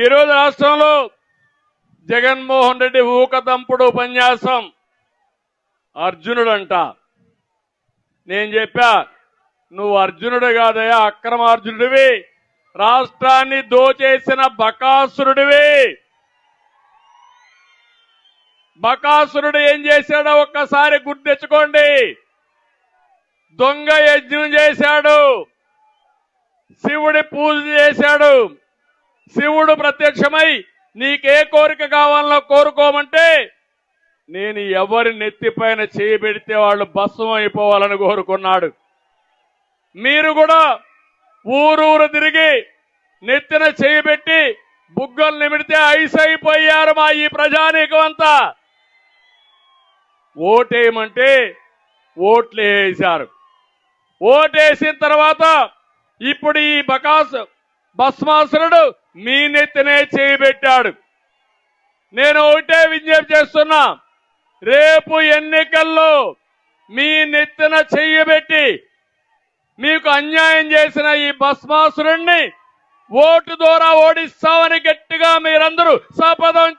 ఈరోజు రాష్ట్రంలో జగన్మోహన్ రెడ్డి ఊకదంపుడు ఉపన్యాసం అర్జునుడంట. నేను చెప్పా నువ్వు అర్జునుడు కాదయా అక్రమార్జునుడివి. రాష్ట్రాన్ని దోచేసిన బకాసురుడివి. బకాసురుడు ఏం చేశాడో ఒక్కసారి గుర్తెచ్చుకోండి దొంగ యజ్ఞం చేశాడు. శివుడి పూజ చేశాడు. శివుడు ప్రత్యక్షమై నీకే కోరిక కావాలనో కోరుకోమంటే నేను ఎవరి నెత్తిపైన చేయబెడితే వాళ్ళు భస్మం అయిపోవాలని కోరుకున్నాడు. మీరు కూడా ఊరూరు తిరిగి నెత్తిన చేయబెట్టి బుగ్గలు నిమిడితే ఐస్ అయిపోయారు మా ఈ ప్రజానీకం అంతా. ఓటేయమంటే ఓట్లు వేసారు ఓటేసిన తర్వాత ఇప్పుడు ఈ బకాస్ భస్మాసురుడు మీ నెత్తినే చేయబెట్టాడు నేను ఒకటే విజ్ఞప్తి చేస్తున్నా రేపు ఎన్నికల్లో మీ నెత్తిన చెయ్యబెట్టి మీకు అన్యాయం చేసిన ఈ భస్మాసురుణ్ణి ఓటు ద్వారా ఓడిస్తామని గట్టిగా మీరందరూ శపథం